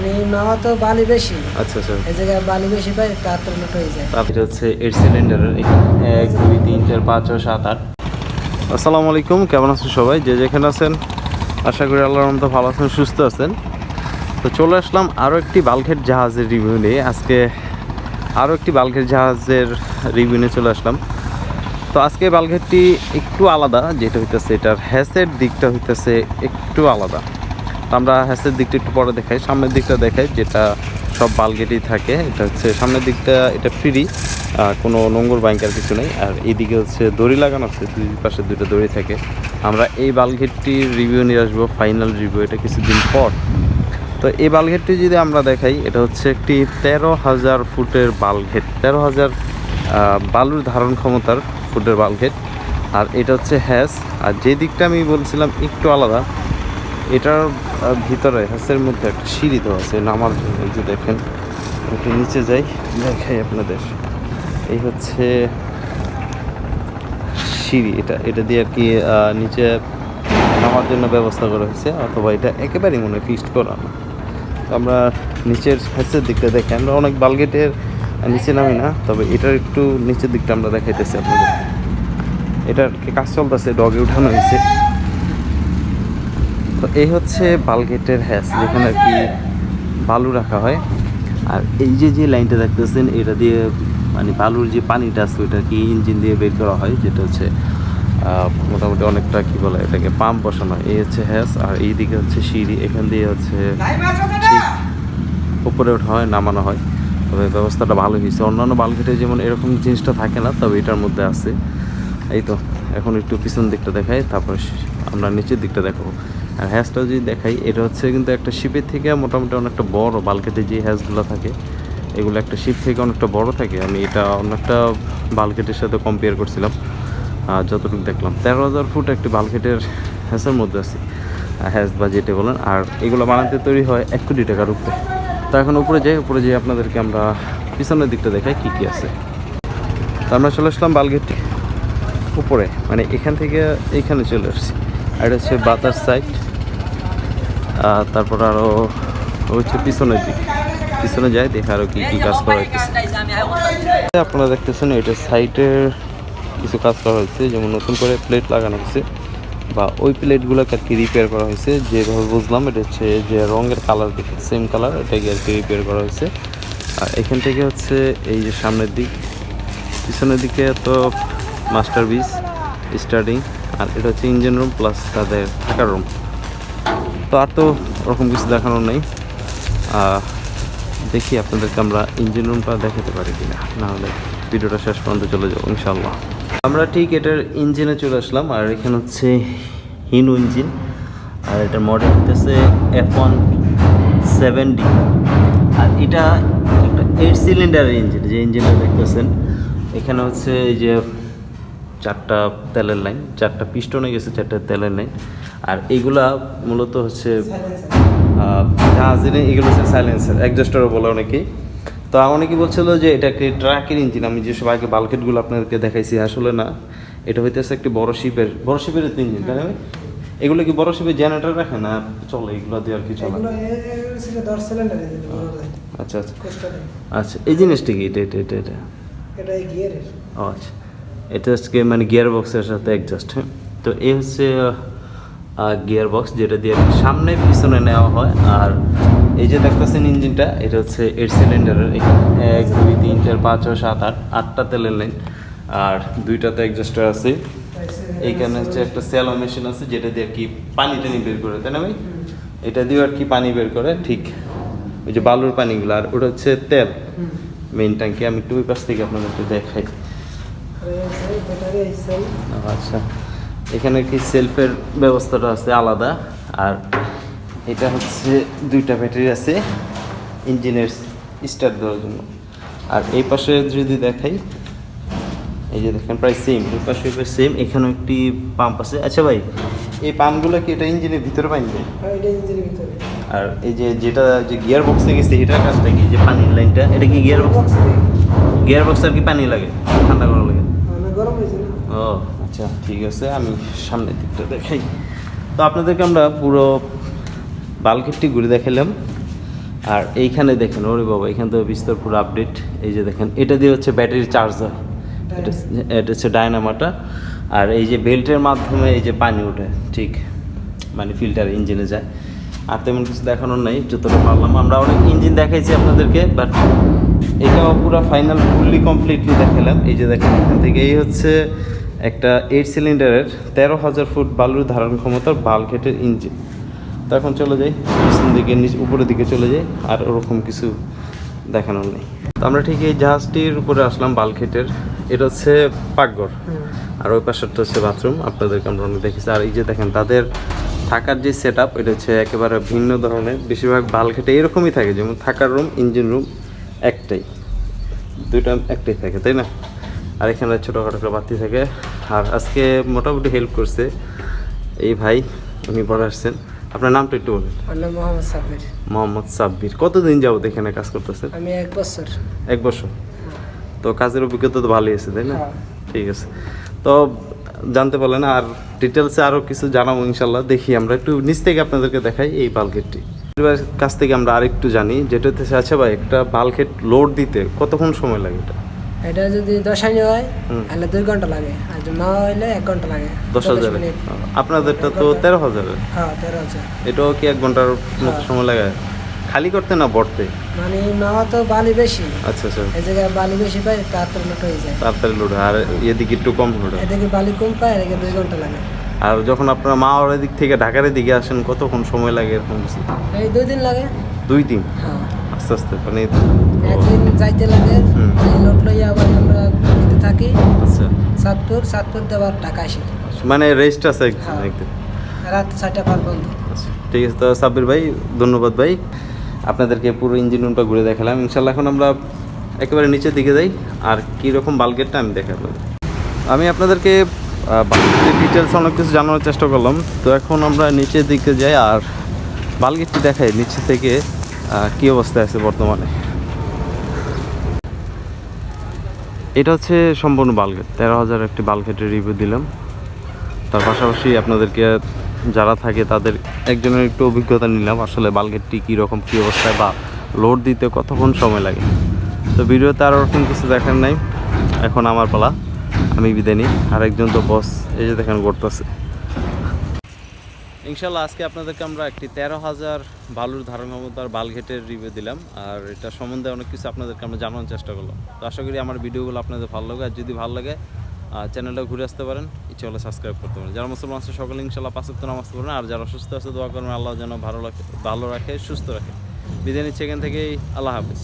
পানি নেওয়া তো বালি বেশি। আচ্ছা আচ্ছা। এই জায়গায় বালি বেশি পাই তার তো নট হয়ে যায়। তারপর হচ্ছে এইট সিলিন্ডারের এক দুই তিন চার পাঁচ ছয় সাত আট। আসসালামু আলাইকুম কেমন আছেন সবাই? যে যেখানে আছেন আশা করি আল্লাহর রহমতে ভালো আছেন সুস্থ আছেন। তো চলে আসলাম আরও একটি বালঘেট জাহাজের রিভিউ নিয়ে। আজকে আরও একটি বালঘেট জাহাজের রিভিউ নিয়ে চলে আসলাম। তো আজকে বালঘেটটি একটু আলাদা যেটা হইতেছে এটার হ্যাসের দিকটা হইতেছে একটু আলাদা। আমরা হ্যাসের দিকটা একটু পরে দেখাই। সামনের দিকটা দেখাই, যেটা সব বালগেটেই থাকে। এটা হচ্ছে সামনের দিকটা, এটা ফ্রি কোনো নোংর ব্যাংকের কিছু নেই। আর এইদিকে হচ্ছে দড়ি লাগানো আছে, দুই পাশে দুটো দড়ি থাকে। আমরা এই বালঘেটটির রিভিউ নিয়ে আসব ফাইনাল রিভিউ এটা কিছুদিন পর। তো এই বালঘেটটি যদি আমরা দেখাই, এটা হচ্ছে একটি তেরো হাজার ফুটের বালঘেট তেরো হাজার বালুর ধারণ ক্ষমতার ফুটের বালঘেট আর এটা হচ্ছে হ্যাস। আর যে দিকটা আমি বলছিলাম একটু আলাদা এটার ভিতরে হ্যাসের মধ্যে একটা সিঁড়ি দেওয়া আছে, নামার জন্য। যে দেখেন, একটু নিচে যাই, দেখাই আপনাদের। এই হচ্ছে সিঁড়ি। এটা এটা দিয়ে আর কি নিচে নামার জন্য ব্যবস্থা করা হয়েছে, অথবা এটা একেবারেই মনে ফিক্সড করা না। তো আমরা নিচের হ্যাসের দিকটা দেখি। আমরা অনেক বালগেটের নিচে নামি না, তবে এটার একটু নিচের দিকটা আমরা দেখাইতেছি আপনাদের। এটার কি কাজ চলতেছে? ডগে উঠানো হয়েছে। তো এই হচ্ছে বালগেটের হ্যাস, যেখানে আর কি বালু রাখা হয়। আর এই যে যে লাইনটা দেখতেছেন, এটা দিয়ে মানে বালুর যে পানিটা আছে, ওইটা কি ইঞ্জিন দিয়ে বের করা হয়, যেটা হচ্ছে মোটামুটি অনেকটা কি বলে এটাকে, পাম্প বসানো। এই হচ্ছে হ্যাস, আর এই দিকে হচ্ছে সিঁড়ি, এখান দিয়ে হচ্ছে ঠিক উপরে ওঠা হয়, নামানো হয়। তবে ব্যবস্থাটা ভালো হয়েছে। অন্যান্য বালগেটে যেমন এরকম জিনিসটা থাকে না, তবে এটার মধ্যে আছে। এই তো, এখন একটু পিছন দিকটা দেখাই, তারপর আমরা নিচের দিকটা দেখাবো। আর হ্যাসটা যদি দেখাই, এটা হচ্ছে কিন্তু একটা শিপের থেকে মোটামুটি অনেকটা বড় বালকেটে যে হ্যাসগুলো থাকে, এগুলো একটা শিপ থেকে অনেকটা বড় থাকে। আমি এটা অনেকটা বালকেটের সাথে কম্পেয়ার করছিলাম যতটুকু দেখলাম। তেরো হাজার ফুট একটি বালকেটের হ্যাসের মধ্যে আছে হ্যাস বা যেটা বলেন। আর এগুলো বানাতে তৈরি হয় এক কোটি টাকার উপরে। তো এখন উপরে যাই উপরে যাই আপনাদেরকে আমরা পিছনের দিকটা দেখাই কী কী আছে। তো আমরা চলে আসলাম বালগেট উপরে মানে এখান থেকে এইখানে চলে আসছি। আর হচ্ছে বাতার সাইড তারপর আরও হচ্ছে পিছনের দিক। পিছনে যাই, দেখে আরও কী কী কাজ করা হয়েছে আপনারা দেখতেছেন এটা সাইডের কিছু কাজ করা হয়েছে যেমন নতুন করে প্লেট লাগানো হয়েছে বা ওই প্লেটগুলোকে আর কি রিপেয়ার করা হয়েছে যেভাবে বুঝলাম, এটা হচ্ছে যে রঙের কালার দেখে সেম কালার এটাকে আর কি রিপেয়ার করা হয়েছে আর এখান থেকে হচ্ছে এই যে সামনের দিক, পিছনের দিকে তো মাস্টার বিস স্টার্টিং আর এটা হচ্ছে ইঞ্জিন রুম প্লাস তাদের থাকার রুম তো আর তো ওরকম কিছু দেখানোর নেই। দেখি আপনাদেরকে আমরা ইঞ্জিন রুমটা দেখাতে পারি কিনা। নাহলে ভিডিওটা শেষ পর্যন্ত চলে যাব ইনশাল্লাহ আমরা ঠিক এটার ইঞ্জিনে চলে আসলাম, আর এখানে হচ্ছে হিনু ইঞ্জিন আর এটার মডেল হচ্ছে এফ ওয়ান সেভেন ডি আর এটা একটা এইট সিলিন্ডারের ইঞ্জিন যে ইঞ্জিনটা দেখতেছেন। এখানে হচ্ছে এই যে চারটা তেলের লাইন চারটা পিস্টনে গেছে চারটা তেলের লাইন। আর এইগুলা মূলত হচ্ছে আহ, জাহাজের এগুলো হচ্ছে সাইলেন্সার অ্যাডজাস্টারও বলে অনেকেই। তো অনেকেই বলছিল যে এটা একটি ট্রাকের ইঞ্জিন? আমি যে আগে বালকেটগুলো আপনাদেরকে দেখাইছি আসলে না। এটা হইতেছে একটি বড় শিপের বড় শিপের ইঞ্জিন তাই না এগুলো কি বড় শিপের জেনারেটর রাখে না চলে? এগুলো দিয়ে আর কি চলে? এগুলো এগুলো আচ্ছা আচ্ছা। আচ্ছা এই জিনিসটা কি? এটা এটা এটা এটা? এটা গিয়ারের ও আচ্ছা। এটা হচ্ছে মানে গিয়ার বক্সের সাথে অ্যাডজাস্ট হ্যাঁ? তো এই হচ্ছে গিয়ার বক্স যেটা দিয়ে আর কি সামনে পিছনে নেওয়া হয় আর এই যে দেখতেছেন ইঞ্জিনটা এটা হচ্ছে এইট সিলিন্ডারের এক দুই তিন চার পাঁচ ছয় সাত আট আটটা তেলের লাইন আর দুইটাতে অ্যাডজাস্টার আছে। এইখানে হচ্ছে একটা স্যালো মেশিন আছে যেটা দিয়ে আর কি পানি টানি বের করে তাই না ভাই? এটা দিয়ে আর কি পানি বের করে ঠিক। ওই যে বালুর পানিগুলো আর ওটা হচ্ছে তেল। মেইন ট্যাঙ্কি আমি একটু ওই পাশ থেকে আপনাদেরকে দেখাই। আচ্ছা। এখানে কি সেলফের ব্যবস্থাটা আছে আলাদা? আর এটা হচ্ছে দুইটা ব্যাটারি আছে ইঞ্জিনের স্টার্ট দেওয়ার জন্য। আর এই পাশে যদি দেখাই এই যে দেখেন প্রায় সেম এই পাশে সেম এখানেও একটি পাম্প আছে। আচ্ছা ভাই এই পাম্পগুলো কি এটা ইঞ্জিনের ভিতরে পাইন যায় ভিতরে। আর এই যে যেটা যে গিয়ার বক্সে গেছে এটার কাজটা কি? যে পানির লাইনটা এটা কি গিয়ার বক্স গিয়ার বক্স আর কি পানি লাগে ঠান্ডা করা লাগে। গরম ও আচ্ছা ঠিক আছে আমি সামনের দিকটা দেখাই। তো আপনাদেরকে আমরা পুরো বালকেটটি ঘুরে দেখালাম। আর এইখানে দেখেন ওরে বাবা এখান থেকে বিস্তর পুরো আপডেট এই যে দেখেন এটা দিয়ে হচ্ছে ব্যাটারি চার্জ হয় এটা এটা হচ্ছে ডায়নামাটা আর এই যে বেল্টের মাধ্যমে এই যে পানি ওঠে ঠিক? মানে ফিল্টার ইঞ্জিনে যায়। আর তেমন কিছু দেখানোর নেই যতটা পারলাম। আমরা অনেক ইঞ্জিন দেখাইছি আপনাদেরকে বাট এটাও পুরো ফাইনাল ফুললি কমপ্লিটলি দেখালাম। এই যে দেখেন এখান থেকে এই হচ্ছে একটা এইট সিলিন্ডারের তেরো হাজার ফুট বালুর ধারণ ক্ষমতার বালকেটের ইঞ্জিন তো এখন চলে যাই পিছন দিকে নিচ উপরের দিকে চলে যাই আর ওরকম কিছু দেখানোর নেই। তো আমরা ঠিক এই জাহাজটির উপরে আসলাম বালকেটের এটা হচ্ছে পাকঘর। আর ওই পাশেরটা হচ্ছে বাথরুম আপনাদেরকে আমরা অনেক দেখেছি। আর এই যে দেখেন তাদের থাকার যে সেট আপ এটা হচ্ছে একেবারে ভিন্ন ধরনের। বেশিরভাগ বালকেটে এরকমই থাকে যেমন থাকার রুম ইঞ্জিন রুম একটাই। দুইটা একটাই থাকে তাই না? আর এখানে ছোটোখাটো করে বাতি থাকে। আর আজকে মোটামুটি হেল্প করছে এই ভাই উনি পরে আসছেন। আপনার নামটা একটু বলুন। মোহাম্মদ সাব্বির। মোহাম্মদ সাব্বির। কতদিন যাবত এখানে কাজ করতেছেন? আমি এক বছর। এক বছর? তো কাজের অভিজ্ঞতা তো ভালোই আছে তাই না? হ্যাঁ। ঠিক আছে। তো জানতে পারলেন আর ডিটেলসে আরও কিছু জানাব ইনশাল্লাহ দেখি আমরা একটু নিচ থেকে আপনাদেরকে দেখাই এই এবার কাছ থেকে আমরা আরেকটু জানি যেটা হচ্ছে আচ্ছা ভাই একটা বালকেট লোড দিতে কতক্ষণ সময় লাগে এটা? এটা যদি দশানি হয় হুম। তাহলে দুই ঘণ্টা লাগে। আর যদি না হইলে এক ঘণ্টা লাগে। দশ হাজার আপনাদেরটা তো তেরো হাজারের। হ্যাঁ তেরো হাজার। এটাও কি এক ঘণ্টার মতো হ্যাঁ। সময় লাগে? খালি করতে না ভরতে মানে নেওয়া তো বালি বেশি। আচ্ছা আচ্ছা। এই জায়গায় বালি বেশি পাই তাড়াতাড়ি লোট হয়ে যায়। তাড়াতাড়ি লোড আর এদিকে একটু কম লোড এদিকে বালি কম পায় এদিকে দুই ঘণ্টা লাগে। আর যখন আপনার মা ওর দিক থেকে ঢাকার দিকে আসেন কতক্ষণ সময় লাগে এরকম এই দুই দিন লাগে। দুই দিন? হ্যাঁ। আস্তে আস্তে মানে একদিন যাইতে লাগে। লোট লইয়া আবার আমরা দিতে থাকি। আচ্ছা। সাতপুর সাতপুর দেওয়ার টাকা আসি। মানে রেস্ট আছে একদিন হ্যাঁ। রাত ছয়টা পার বন্ধ। আচ্ছা ঠিক আছে তো সাব্বির ভাই ধন্যবাদ ভাই। আপনাদেরকে পুরো ইঞ্জিন রুমটা ঘুরে দেখালাম। ইনশাল্লাহ এখন আমরা একেবারে নিচের দিকে যাই। আর কী রকম বালগেটটা আমি দেখাবো। আমি আপনাদেরকে বালগেটের ডিটেলস অনেক কিছু জানানোর চেষ্টা করলাম। তো এখন আমরা নিচের দিকে যাই আর বালগেটটি দেখাই নিচে থেকে কী অবস্থায় আছে বর্তমানে। এটা হচ্ছে সম্পূর্ণ বালগেট। তেরো হাজার একটি বালগেটের রিভিউ দিলাম। তার পাশাপাশি আপনাদেরকে যারা থাকে তাদের একজনের একটু অভিজ্ঞতা নিলাম, আসলে বালগেটটি কীরকম, কী অবস্থায় বা লোড দিতে কতক্ষণ সময় লাগে। তো ভিডিওতে আর ওরকম কিছু দেখার নাই। এখন আমার পালা। আমি বিদায় নিই। আর একজন তো বস এই যে দেখেন করতেছে ইনশাল্লাহ আজকে আপনাদেরকে আমরা একটি তেরো হাজার বালুর ধারণ ক্ষমতার বালঘেটের রিভিউ দিলাম, আর এটা সম্বন্ধে অনেক কিছু আপনাদেরকে আমরা জানানোর চেষ্টা করলাম। তো আশা করি আমার ভিডিওগুলো আপনাদের ভালো লাগে, আর যদি ভালো লাগে চ্যানেলটা ঘুরে আসতে পারেন। ইচ্ছে হলে সাবস্ক্রাইব করতে পারেন। যারা মুসলমান আছে, সকলে ইনশাল্লাহ পাঁচত্ব নামাজ পড়বেন আর যারা সুস্থ আছে, দোয়া করবেন, আল্লাহ যেন ভালো রাখে ভালো রাখে, সুস্থ রাখে। বিদায় নিচ্ছে এখান থেকেই, আল্লাহ হাফিজ।